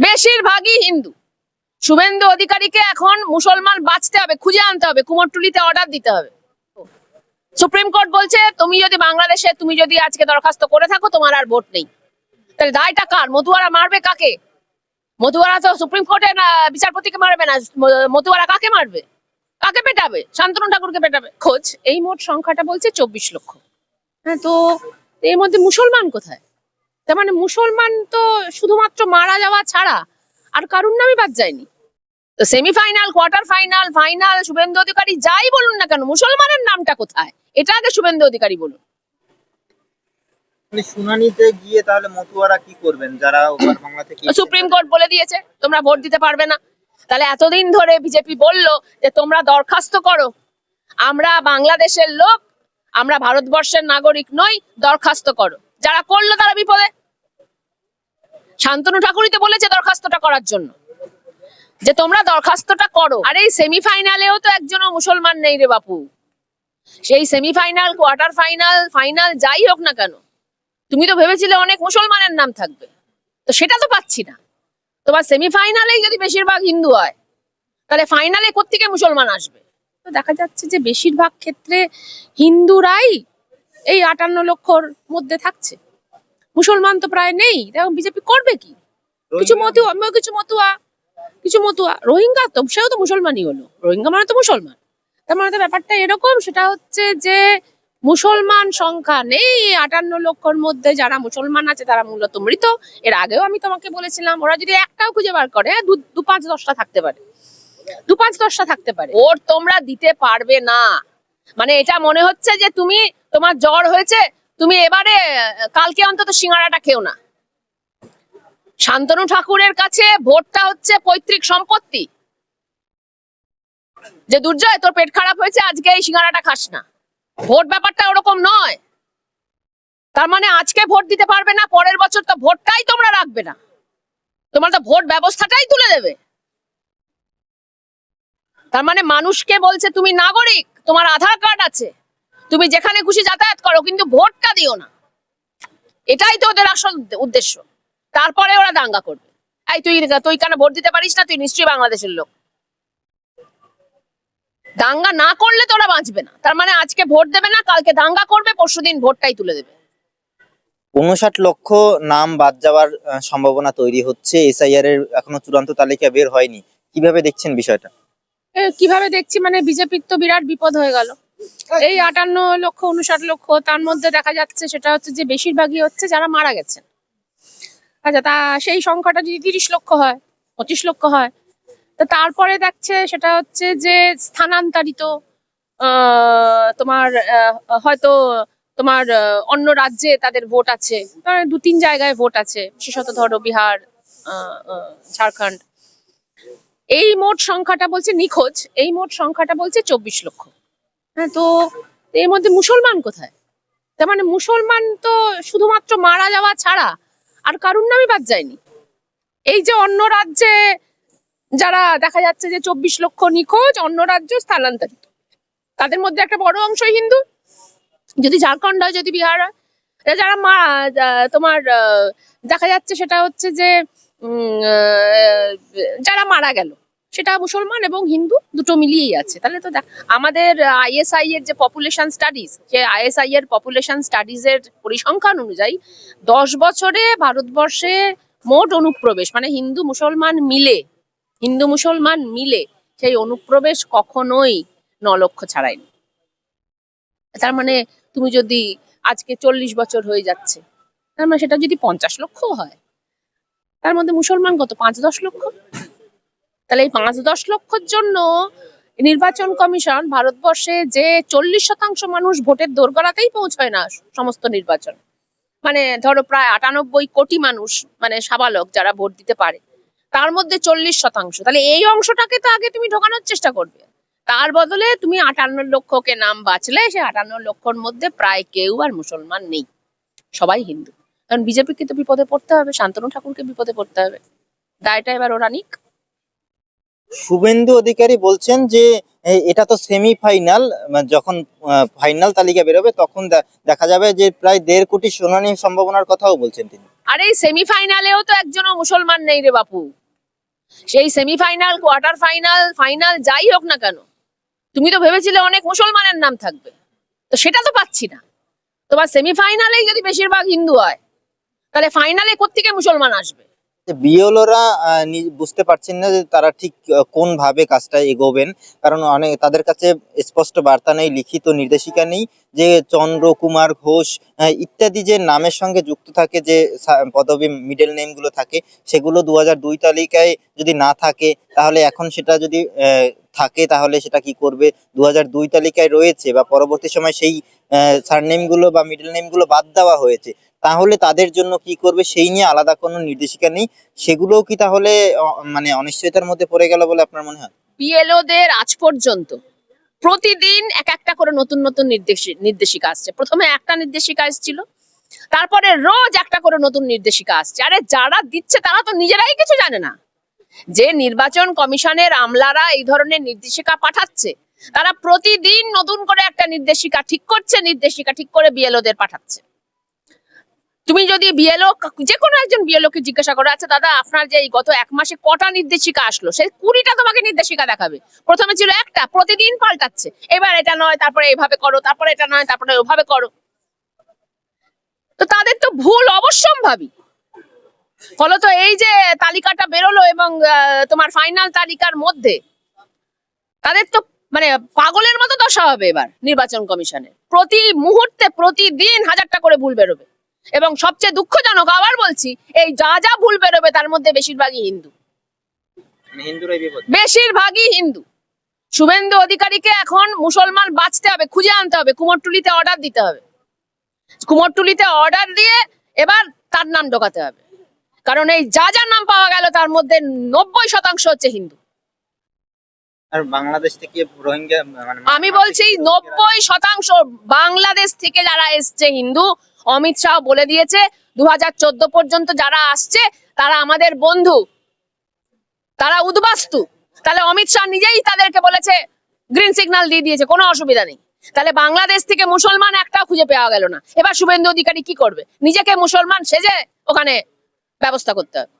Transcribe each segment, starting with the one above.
বেশিরভাগই হিন্দু। শুভেন্দু অধিকারীকে এখন মুসলমান বাঁচতে হবে খুঁজে আনতে হবে কুমোরটুলিতে অর্ডার দিতে হবে। সুপ্রিম কোর্ট বলছে তুমি যদি বাংলাদেশে তুমি যদি আজকে দরখাস্ত করে থাকো তোমার আর ভোট নেই। তাহলে দায়টা কার? মতুয়ারা মারবে কাকে? মতুয়ারা তো সুপ্রিম কোর্টের আহ, বিচারপতিকে মারবে না ম- মতুয়ারা কাকে মারবে? কাকে পেটাবে? শান্তনু ঠাকুরকে পেটাবে। খোঁজ এই মোট সংখ্যাটা বলছে চব্বিশ লক্ষ। হ্যাঁ তো এর মধ্যে মুসলমান কোথায়? তার মানে মুসলমান তো শুধুমাত্র মারা যাওয়া ছাড়া আর কারুর নামই বাদ যায়নি। তো semifinal quarter final final Suvendu Adhikari যাই বলুন না কেন মুসলমানের নামটা কোথায়? এটা আগে শুভেন্দু অধিকারী বলুন। মানে শুনানিতে গিয়ে তাহলে মতুয়ারা কি করবেন? যারা বাংলা থেকে সুপ্রিম কোর্ট বলে দিয়েছে তোমরা ভোট দিতে পারবে না। তাহলে এতদিন ধরে বিজেপি বলল যে তোমরা দরখাস্ত করো। আমরা বাংলাদেশের লোক আমরা ভারতবর্ষের নাগরিক নই, দরখাস্ত করো। যারা করল তারা বিপদে। শান্তনু ঠাকুরই তো বলেছে দরখাস্তটা করার জন্য। যে তোমরা দরখাস্তটা করো। আর এই সেমিফাইনালেও তো একজনও মুসলমান নেই রে বাপু। সেই সেমিফাইনাল, কোয়ার্টার ফাইনাল ফাইনাল যাই হোক না কেন, তুমি তো ভেবেছিলে অনেক মুসলমানের নাম থাকবে। তো সেটা তো পাচ্ছি না। তোমার সেমিফাইনালেই যদি বেশিরভাগ হিন্দু হয়, তাহলে ফাইনালে কোত্থেকে মুসলমান আসবে? তো দেখা যাচ্ছে যে বেশিরভাগ ক্ষেত্রে হিন্দুরাই এই আটান্ন লক্ষর মধ্যে থাকছে। মুসলমান তো প্রায় নেই এখন বিজেপি করবে কি? কিছু মতুয়া কিছু মতুয়া কিছু মতুয়া। রোহিঙ্গা তো সেও তো মুসলমানই হলো। রোহিঙ্গা মানে তো মুসলমান। তার মানে তো ব্যাপারটা এরকম সেটা হচ্ছে যে মুসলমান সংখ্যা নেই আটান্ন লক্ষর মধ্যে যারা মুসলমান আছে তারা মূলত মৃত। এর আগেও আমি তোমাকে বলেছিলাম ওরা যদি একটাও খুঁজে বার করে দু পাঁচ দশটা থাকতে পারে। দু পাঁচ দশটা থাকতে পারে। ওর তোমরা দিতে পারবে না। মানে এটা মনে হচ্ছে যে তুমি, তোমার জ্বর হয়েছে, তুমি এবারে, কালকে অন্তত সিঙ্গারাটা খেও না। শান্তনু ঠাকুরের কাছে ভোটটা হচ্ছে পৈতৃক সম্পত্তি। যে দুর্জয়, তোর পেট খারাপ হয়েছে, আজকে এই সিঙ্গারাটা খাস না। ভোট ব্যাপারটা ওরকম নয়। তার মানে আজকে ভোট দিতে পারবে না, পরের বছর তো ভোটটাই তোমরা রাখবে না। তোমার তো ভোট ব্যবস্থাটাই তুলে দেবে। তার মানে মানুষকে বলছে, তুমি নাগরিক, তোমার আধার কার্ড আছে। তুমি যেখানে খুশি যাতায়াত করো, কিন্তু ভোটটা দিও না। এটাই তো ওদের আসল উদ্দেশ্য। তারপরে ওরা দাঙ্গা করবে। এই তুই তুই কেন ভোট দিতে পারিস না? তুই নিশ্চয়ই বাংলাদেশের লোক। দাঙ্গা না করলে তো ওরা বাঁচবে না। তার মানে আজকে ভোট দেবে না, কালকে দাঙ্গা করবে, পরশু দিন ভোটটাই তুলে দেবে। উনষাট লক্ষ নাম বাদ যাওয়ার সম্ভাবনা তৈরি হচ্ছে। এসআইআর এর এখনও চূড়ান্ত তালিকা বের হয়নি। কীভাবে দেখছেন বিষয়টা? কীভাবে দেখছি? মানে বিজেপির তো বিরাট বিপদ হয়ে গেল। এই আটান্ন লক্ষ, উনষাট লক্ষ, তার মধ্যে দেখা যাচ্ছে সেটা হচ্ছে যে বেশিরভাগই হচ্ছে যারা মারা গেছেন। আচ্ছা তা সেই সংখ্যাটা যদি তিরিশ লক্ষ হয়, পঁচিশ লক্ষ হয়, তা তারপরে দেখছে সেটা হচ্ছে যে স্থানান্তরিত তোমার হয়তো তোমার অন্য রাজ্যে তাদের ভোট আছে। দু তিন জায়গায় ভোট আছে। বিশেষত ধরো বিহার ঝাড়খণ্ড। এই মোট সংখ্যাটা বলছে নিখোঁজ, এই মোট সংখ্যাটা বলছে চব্বিশ লক্ষ। হ্যাঁ তো এর মধ্যে মুসলমান কোথায়? তার মানে মুসলমান তো শুধুমাত্র মারা যাওয়া ছাড়া আর কারুর নামই বাদ যায়নি। এই যে অন্য রাজ্যে যারা দেখা যাচ্ছে যে চব্বিশ লক্ষ নিখোঁজ, অন্য রাজ্য স্থানান্তরিত। তাদের মধ্যে একটা বড় অংশ হিন্দু। যদি ঝাড়খণ্ড হয়, যদি বিহার হয় যারা মা তোমার দেখা যাচ্ছে সেটা হচ্ছে যে যারা মারা গেল, সেটা মুসলমান এবং হিন্দু দুটো মিলিয়েই আছে। তাহলে তো দেখ, আমাদের আইএসআই এর যে পপুলেশন স্টাডিজ যে আইএসআই এর পপুলেশন স্টাডিজ এর পরিসংখ্যান অনুযায়ী, দশ বছরে ভারতবর্ষে মোট অনুপ্রবেশ মানে হিন্দু মুসলমান মিলে, হিন্দু মুসলমান মিলে সেই অনুপ্রবেশ কখনোই ন লক্ষ ছাড়ায়নি। তার মানে তুমি যদি আজকে চল্লিশ বছর হয়ে যাচ্ছে, তার মানে সেটা যদি পঞ্চাশ লক্ষ হয় তার মধ্যে মুসলমান কত? পাঁচ দশ লক্ষ? তাহলে এই পাঁচ দশ লক্ষর জন্য নির্বাচন কমিশন ভারতবর্ষে যে চল্লিশ শতাংশ মানুষ ভোটের দোরগড়াতেই পৌঁছয় না সমস্ত নির্বাচন। মানে ধরো প্রায় আটানব্বই কোটি মানুষ মানে সাবালক যারা ভোট দিতে পারে, তার মধ্যে চল্লিশ শতাংশ। তাহলে এই অংশটাকে তো আগে তুমি ঢোকানোর চেষ্টা করবে। তার বদলে তুমি আটান্ন লক্ষকে নাম বাঁচলে সে আটান্ন লক্ষর মধ্যে প্রায় কেউ আর মুসলমান নেই। সবাই হিন্দু। কারণ বিজেপিকে তো বিপদে পড়তে হবে শান্তনু ঠাকুরকে বিপদে পড়তে হবে। দায়টা এবার ওরা নিক। শুভেন্দু অধিকারী বলছেন যে এটা তো সেমিফাইনাল যখন ফাইনাল তালিকা বেরোবে তখন দেখা যাবে যে প্রায় দেড় কোটি শুনানি সম্ভাবনার কথাও বলছেন তিনি। আর এই সেমিফাইনালেও তো একজনও মুসলমান নেই রে বাপু। সেই সেমিফাইনাল কোয়ার্টার ফাইনাল ফাইনাল যাই হোক না কেন তুমি তো ভেবেছিলে অনেক মুসলমানের নাম থাকবে। তো সেটা তো পাচ্ছি না। তোমার সেমিফাইনালেই যদি বেশিরভাগ হিন্দু হয় তাহলে ফাইনালে কোত্থেকে মুসলমান আসবে? বিএলওরা বুঝতে পারছেন না যে তারা ঠিক কোন ভাবে কাজটা এগোবেন। কারণ অনেক, তাদের কাছে স্পষ্ট বার্তা নেই, লিখিত নির্দেশিকা নেই যে চন্দ্র কুমার ঘোষ ইত্যাদি যে নামের সঙ্গে যুক্ত থাকে, যে পদবী মিডল নেমগুলো থাকে, সেগুলো দু দুই তালিকায় যদি না থাকে, তাহলে এখন সেটা যদি থাকে, তাহলে সেটা কি করবে? দু দুই তালিকায় রয়েছে বা পরবর্তী সময় সেই সারনেমগুলো বা মিডল নেমগুলো বাদ দেওয়া হয়েছে। তাহলে তাদের জন্য কি করবে সেই নিয়ে আলাদা কোনো নির্দেশিকা নেই। সেগুলোও কি তাহলে মানে অনিশ্চয়তার মধ্যে পড়ে গেল বলে আপনার মনে হয়? বিএলওদের আজ পর্যন্ত প্রতিদিন এক একটা করে নতুন নতুন নির্দেশ, নির্দেশিকা আসছে। প্রথমে একটা নির্দেশিকা এসেছিল, তারপরে রোজ একটা করে নতুন নির্দেশিকা আসছে। আরে যারা দিচ্ছে তারা তো নিজেরাই কিছু জানে না। যে নির্বাচন কমিশনের আমলারা এই ধরনের নির্দেশিকা পাঠাচ্ছে, তারা প্রতিদিন নতুন করে একটা নির্দেশিকা ঠিক করছে, নির্দেশিকা ঠিক করে বিএলওদের পাঠাচ্ছে। তুমি যদি বিএলও যে কোনো একজন বিএলও কে জিজ্ঞাসা করো আচ্ছা দাদা, আপনার যে গত এক মাসে কটা নির্দেশিকা আসলো? সেই কুড়িটা তোমাকে নির্দেশিকা দেখাবে। প্রথমে ছিল একটা, প্রতিদিন পাল্টাচ্ছে। এবার এটা নয়, তারপরে এইভাবে করো, তারপরে এটা নয়, তারপরে ওভাবে করো। তো তাদের তো ভুল অবশ্যম্ভাবী। ফলত এই যে তালিকাটা বেরোলো এবং তোমার ফাইনাল তালিকার মধ্যে, তাদের তো মানে পাগলের মতো দশা হবে এবার নির্বাচন কমিশনের। প্রতি মুহূর্তে, প্রতিদিন হাজারটা করে ভুল বেরোবে। এবং সবচেয়ে দুঃখজনক আবার বলছি এই যা যা ভুল বেরোবে তার মধ্যে বেশিরভাগই হিন্দু। হিন্দুরাই বেশিরভাগই হিন্দু। শুভেন্দু অধিকারীকে এখন মুসলমান বাঁচতে হবে খুঁজে আনতে হবে কুমোরটুলিতে অর্ডার দিতে হবে। কুমোরটুলিতে অর্ডার দিয়ে এবার তার নাম ঢোকাতে হবে। কারণ এই যা যা নাম পাওয়া গেল তার মধ্যে নব্বই শতাংশ হচ্ছে হিন্দু। আর বাংলাদেশ থেকে রোহিঙ্গা মানে আমি বলছি নব্বই শতাংশ বাংলাদেশ থেকে যারা এসছে হিন্দু অমিত শাহ বলে দিয়েছে দু পর্যন্ত যারা আসছে তারা আমাদের বন্ধু তারা উদ্বাস্তু। তাহলে অমিত শাহ নিজেই তাদেরকে বলেছে গ্রিন সিগন্যাল দিয়ে দিয়েছে কোনো অসুবিধা নেই। তাহলে বাংলাদেশ থেকে মুসলমান একটাও খুঁজে পাওয়া গেল না। এবার শুভেন্দু অধিকারী কি করবে? নিজেকে মুসলমান সেজে ওখানে ব্যবস্থা করতে হবে।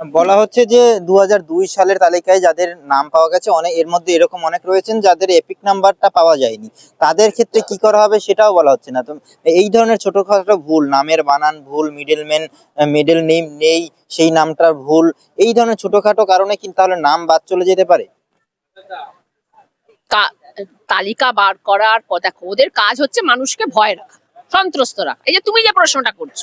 বলা হচ্ছে যে দু হাজার দুই সালের তালিকায় যাদের নাম পাওয়া গেছে, অনেক এর মধ্যে এরকম অনেক রয়েছেন যাদের এপিক নাম্বারটা পাওয়া যায়নি। তাদের ক্ষেত্রে কি করা হবে সেটাও বলা হচ্ছে না। তো এই ধরনের ছোটখাটো ভুল, নামের বানান ভুল মিডলম্যান মিডল নেম নেই, সেই নামটার ভুল, এই ধরনের ছোটখাটো কারণে কিন্তু তাহলে নাম বাদ চলে যেতে পারে? তালিকা বার করার দেখো, ওদের কাজ হচ্ছে মানুষকে ভয় রাখা, সন্ত্রস্ত রাখা। এই যে তুমি যে প্রশ্নটা করছ,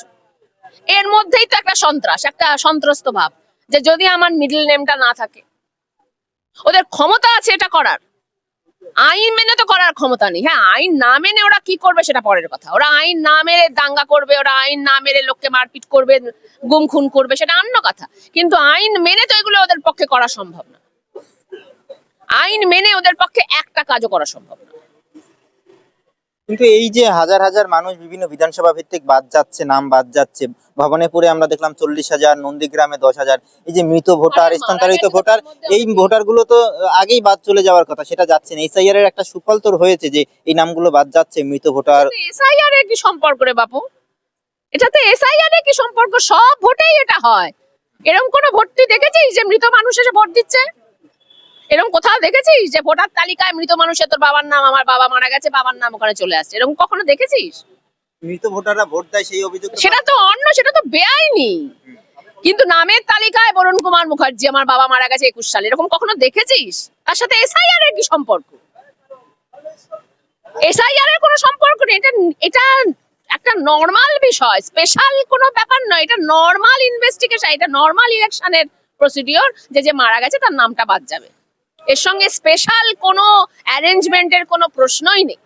এর মধ্যেই তো একটা সন্ত্রাস, একটা সন্ত্রস্ত ভাব। যে যদি আমার মিডল নেমটা না থাকে। ওদের ক্ষমতা আছে এটা করার। আইন মেনে তো করার ক্ষমতা নেই। হ্যাঁ আইন না মেনে ওরা কি করবে সেটা পরের কথা। ওরা আইন না মেরে দাঙ্গা করবে, ওরা আইন না মেরে লোককে মারপিট করবে, গুম খুন করবে, সেটা অন্য কথা। কিন্তু আইন মেনে তো এগুলো ওদের পক্ষে করা সম্ভব না। আইন মেনে ওদের পক্ষে একটা কাজও করা সম্ভব না। কিন্তু এই যে হাজার হাজার মানুষ বিভিন্ন বিধানসভা ভিত্তিক বাদ যাচ্ছে নাম বাদ যাচ্ছে ভবানীপুরে আমরা দেখলাম চল্লিশ হাজার নন্দীগ্রামে দশ হাজার এই যে মৃত ভোটার স্থানান্তরিত ভোটার এই ভোটারগুলো তো আগেই বাদ চলে যাওয়ার কথা সেটা যাচ্ছে না। এসআইআর এর একটা সুফল তোর হয়েছে যে এই নামগুলো বাদ যাচ্ছে মৃত ভোটার। এসআইআর এর কি সম্পর্ক রে বাপু? এটাতে এসআইআর এর কি সম্পর্ক? সব ভোটেই এটা হয়। এরকম কোন ভোট তুই দেখেছিস যে মৃত মানুষ এসে ভোট দিচ্ছে? এরকম কোথাও দেখেছিস যে ভোটার তালিকায় মৃত মানুষের তোর বাবার নাম আমার বাবা মারা গেছে বাবার নাম ওখানে চলে আসছে? এরকম কখনো দেখেছিস? মৃত ভোটাররা ভোট দেয় সেই অভিযোগ সেটা তো অন্য সেটা তো বেআইনি। কিন্তু নামের তালিকায় বরুণ কুমার মুখার্জি আমার বাবা মারা গেছে একুশ সালে এরকম কখনো দেখেছিস? তার সাথে এসআইআর এর কি সম্পর্ক? এসআইআর এর কোনো সম্পর্ক নেই। এটা এটা একটা নর্মাল বিষয় স্পেশাল কোনো ব্যাপার নয়। এটা নর্মাল ইনভেস্টিগেশন এটা নর্মাল ইলেকশনের প্রসিডিওর যে যে মারা গেছে তার নামটা বাদ যাবে। এর সঙ্গে স্পেশাল কোনো অ্যারেঞ্জমেন্টের কোনো প্রশ্নই নেই।